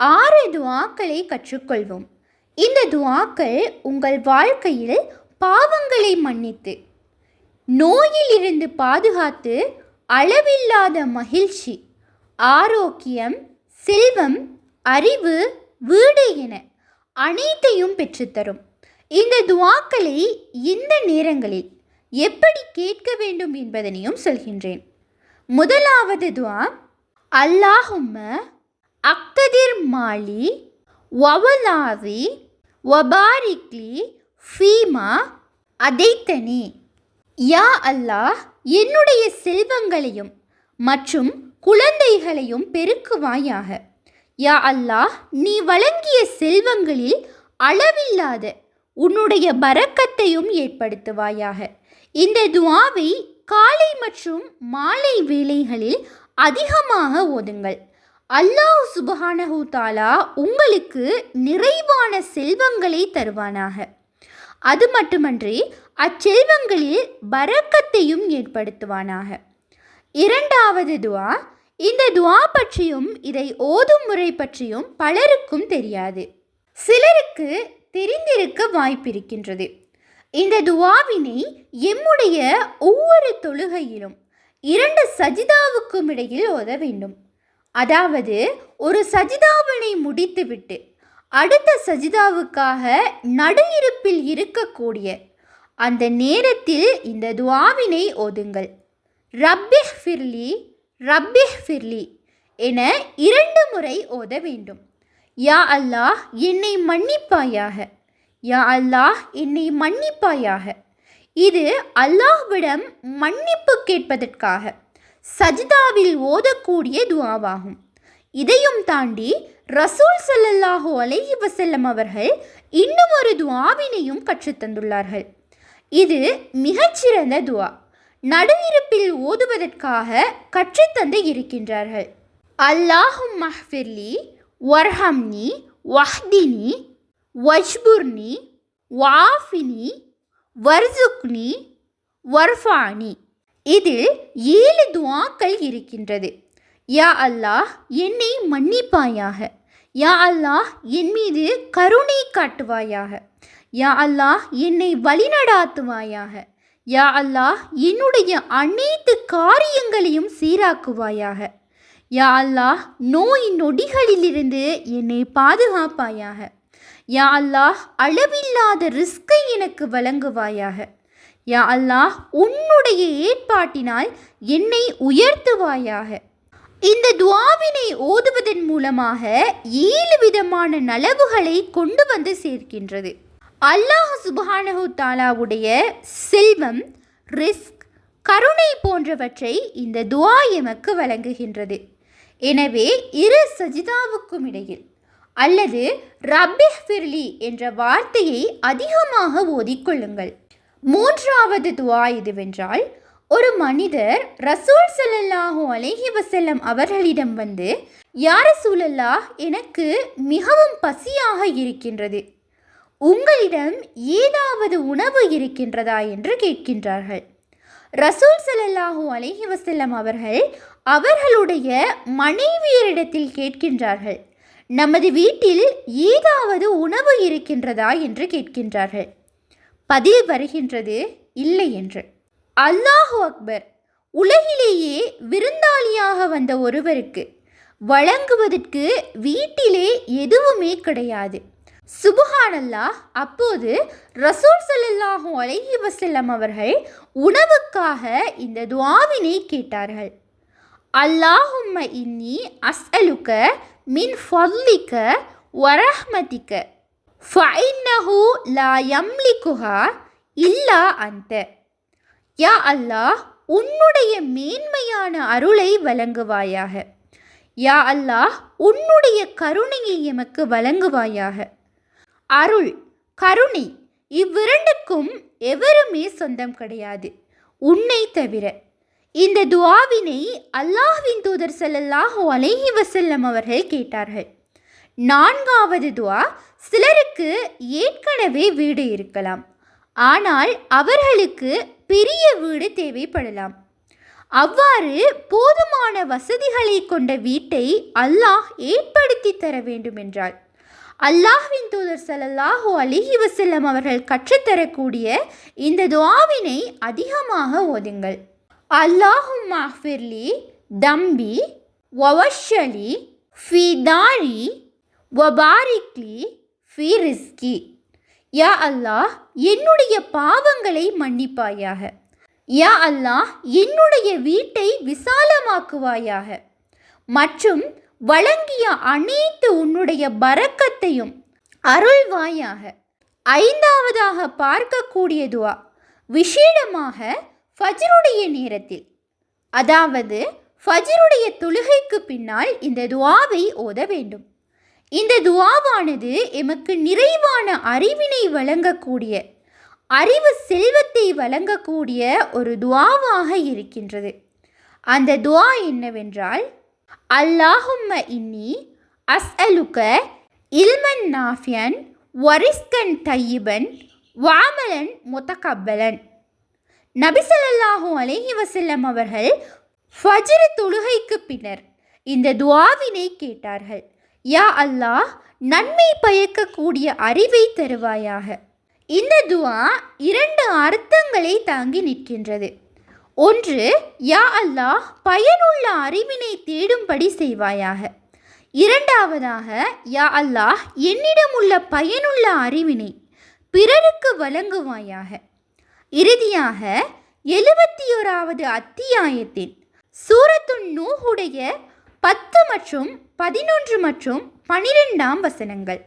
ஆறு துவாக்களை கற்றுக்கொள்வோம். இந்த துவாக்கள் உங்கள் வாழ்க்கையில் பாவங்களை மன்னித்து நோயிலிருந்து பாதுகாத்து அளவில்லாத மகிழ்ச்சி ஆரோக்கியம் செல்வம் அறிவு வீடு என அனைத்தையும் பெற்றுத்தரும். இந்த துவாக்களை இந்த நேரங்களில் எப்படி கேட்க வேண்டும் என்பதனையும் சொல்கின்றேன். முதலாவது துவா அல்லாஹும்ம அக்ததிர் மாலி வவலாதி வபாரிக்லி ஃபீமா அதைத்தனி. யா அல்லாஹ் என்னுடைய செல்வங்களையும் மற்றும் குழந்தைகளையும் பெருக்குவாயாக. யா அல்லாஹ் நீ வழங்கிய செல்வங்களில் அளவில்லாத உன்னுடைய பரக்கத்தையும் ஏற்படுத்துவாயாக. இந்த துவாவை காலை மற்றும் மாலை வேளைகளில் அதிகமாக ஓதுங்கள். அல்லாஹ் சுபஹானஹூ தாலா உங்களுக்கு நிறைவான செல்வங்களை தருவானாக. அது மட்டுமன்றி அச்செல்வங்களில் பரக்கத்தையும் ஏற்படுத்துவானாக. இரண்டாவது துவா இந்த துவா பற்றியும் இதை ஓதும் முறை பற்றியும் பலருக்கும் தெரியாது. சிலருக்கு தெரிந்திருக்க வாய்ப்பிருக்கின்றது. இந்த துவாவினை எம்முடைய ஒவ்வொரு தொழுகையிலும் இரண்டு சஜிதாவுக்கும் இடையில் ஓத வேண்டும். அதாவது ஒரு சஜிதாவினை முடித்துவிட்டு அடுத்த சஜிதாவுக்காக நடு இருப்பில் இருக்கக்கூடிய அந்த நேரத்தில் இந்த துவாவினை ஓதுங்கள். ரப்பிஹ் ஃபிர்லி ரப்பி ஃபிர்லி என இரண்டு முறை ஓத வேண்டும். யா அல்லாஹ் என்னை மன்னிப்பாயாக. யா அல்லாஹ் என்னை மன்னிப்பாயாக. இது அல்லாஹ்விடம் மன்னிப்பு கேட்பதற்காக. சஜிதாவில் ஓதக்கூடிய துவாவாகும். இதையும் தாண்டி ரசூல் சல்லல்லாஹு அலைஹி வசல்லம் அவர்கள் இன்னும் ஒரு துவாவினையும் கற்றுத்தந்துள்ளார்கள் இது மிகச்சிறந்த துவா. நடுவிருப்பில் ஓதுவதற்காக கற்றுத்தந்து இருக்கின்றார்கள். அல்லாஹும் மஹ்ஃபிர்லி வர்ஹம்னி வஹ்தினி வஜ்புர்னி வாஃபினி வர்சுக்னி வர்ஃபானி. இதில் ஏழு துவாக்கள் இருக்கின்றது. யா அல்லாஹ் என்னை மன்னிப்பாயாக. யா அல்லாஹ் என் மீது கருணை காட்டுவாயாக. யா அல்லாஹ் என்னை வழிநடாத்துவாயாக. யா அல்லாஹ் என்னுடைய அனைத்து காரியங்களையும் சீராக்குவாயாக. யா அல்லாஹ் நோய் நொடிகளிலிருந்து என்னை பாதுகாப்பாயாக. யா அல்லாஹ் அளவில்லாத ரிஸ்கை எனக்கு வழங்குவாயாக. யா அல்லாஹ் உன்னுடைய ஏற்பாட்டினால் என்னை உயர்த்துவாயாக. இந்த துவாவினை ஓதுவதன் மூலமாக ஏழு விதமான நலவுகளை கொண்டு வந்து சேர்க்கின்றது. அல்லாஹ் சுபஹானஹு தாலாவுடைய செல்வம் ரிஸ்க் கருணை போன்றவற்றை இந்த துவா எமக்கு வழங்குகின்றது. எனவே இரு சஜிதாவுக்கும் இடையில் அல்லது ரப்பிஹ் ஃபிர்லி என்ற வார்த்தையை அதிகமாக ஓதிக்கொள்ளுங்கள். மூன்றாவது துவா இதுவென்றால் ஒரு மனிதர் ரசூல் ஸல்லல்லாஹு அலேஹி வசல்லம் அவர்களிடம் வந்து யார சூழல்லாஹ் எனக்கு மிகவும் பசியாக இருக்கின்றது. உங்களிடம் ஏதாவது உணவு இருக்கின்றதா? என்று கேட்கின்றார்கள். ரசூல் ஸல்லல்லாஹு அலேஹி வசல்லம் அவர்கள் அவர்களுடைய மனைவியரிடத்தில் கேட்கின்றார்கள் நமது வீட்டில் ஏதாவது உணவு இருக்கின்றதா? என்று கேட்கின்றார்கள். பதில் வருகின்றது இல்லை என்று. அல்லாஹு அக்பர் உலகிலேயே விருந்தாளியாக வந்த ஒருவருக்கு வழங்குவதற்கு வீட்டிலே எதுவுமே கிடையாது. சுபஹானல்லாஹ் அப்போது ரசூல் ஸல்லல்லாஹு அலஹி வசல்லம் அவர்கள் உணவுக்காக இந்த துவாவினை கேட்டார்கள். அல்லாஹும்ம இன்னி அஸ்அலுக்க மின் ஃபல்லிக்க வரஹ்மதிக்க ஃபைன்னஹு லா யம்லிகுஹா இல்லா அந்த யா அல்லாஹ் உன்னுடைய மேன்மையான அருளை வழங்குவாயாக. யா அல்லாஹ் உன்னுடைய கருணையை எமக்கு வழங்குவாயாக. அருள் கருணை இவ்விரண்டுக்கும் எவருமே சொந்தம் கிடையாது. உன்னை தவிர. இந்த துவாவினை அல்லாஹ்வின் தூதர் ஸல்லல்லாஹு அலைஹி வசல்லம் அவர்கள் கேட்டார்கள். நான்காவது துவா சிலருக்கு ஏற்கனவே வீடு இருக்கலாம். ஆனால் அவர்களுக்கு பெரிய வீடு தேவைப்படலாம். அவ்வாறு போதுமான வசதிகளை கொண்ட வீட்டை அல்லாஹ் ஏற்படுத்தி தர வேண்டுமென்றால் அல்லாஹ்வின் தூதர் ஸல்லல்லாஹு அலிஹி வசல்லம் அவர்கள் கற்றுத்தரக்கூடிய இந்த துவாவினை அதிகமாக ஓதுங்கள். அல்லாஹும் மஃபிர்லி தம்பி ஒவஷலி ஃபிதாரி வபாரிக்லி ஃபி ரிஸ்கி. யா அல்லாஹ் என்னுடைய பாவங்களை மன்னிப்பாயாக. யா அல்லாஹ் என்னுடைய வீட்டை விசாலமாக்குவாயாக. மற்றும் வழங்கிய அனைத்து உன்னுடைய பரக்கத்தையும் அருள்வாயாக. ஐந்தாவதாக பார்க்கக்கூடிய துவா விஷேடமாக ஃபஜ்ருடைய நேரத்தில். அதாவது ஃபஜ்ருடைய தொழுகைக்கு பின்னால் இந்த துவாவை ஓத வேண்டும். இந்த துவாவானது எமக்கு நிறைவான அறிவினை வழங்கக்கூடிய அறிவு செல்வத்தை வழங்கக்கூடிய ஒரு துவாவாக இருக்கின்றது. அந்த துவா என்னவென்றால் அல்லாஹும்ம இன்னி அஸ்அலுக்க இல்மன் நாஃபியன் வரிஸ்கன் தையிபன் வாமலன் முத்தகப்பலன். நபிசல்லாஹூ அலேஹி வசல்லம் அவர்கள் ஃபஜ்ரு தொழுகைக்கு பின்னர் இந்த துவாவினை கேட்டார்கள். யா அல்லாஹ் நன்மை பயக்கக்கூடிய அறிவை தருவாயாக. இந்த துவா இரண்டு அர்த்தங்களை தாங்கி நிற்கின்றது. ஒன்று யா அல்லாஹ் பயனுள்ள அறிவினை தேடும்படி செய்வாயாக. இரண்டாவதாக யா அல்லாஹ் என்னிடம் உள்ள பயனுள்ள அறிவினை பிறருக்கு வழங்குவாயாக. இறுதியாக எழுபத்தி ஓராவது அத்தியாயத்தின் சூரத்து நூஹுடைய பத்து மற்றும் பதினொன்று மற்றும் பனிரெண்டாம் வசனங்கள்.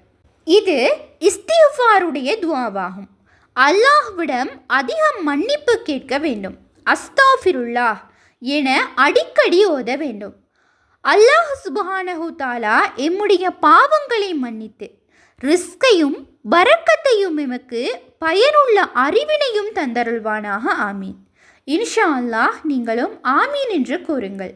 இது இஸ்திஃபாருடைய துவாவாகும். அல்லாஹ்விடம் அதிகம் மன்னிப்பு கேட்க வேண்டும். அஸ்தாஃபிருல்லா என அடிக்கடி ஓத வேண்டும். அல்லாஹ் சுபஹானஹு தாலா எம்முடைய பாவங்களை மன்னித்து ரிஸ்கையும் பரக்கத்தையும் எமக்கு பயனுள்ள அறிவினையும் தந்தருள்வானாக ஆமீன். இன்ஷா அல்லாஹ் நீங்களும் ஆமீன் என்று கூறுங்கள்.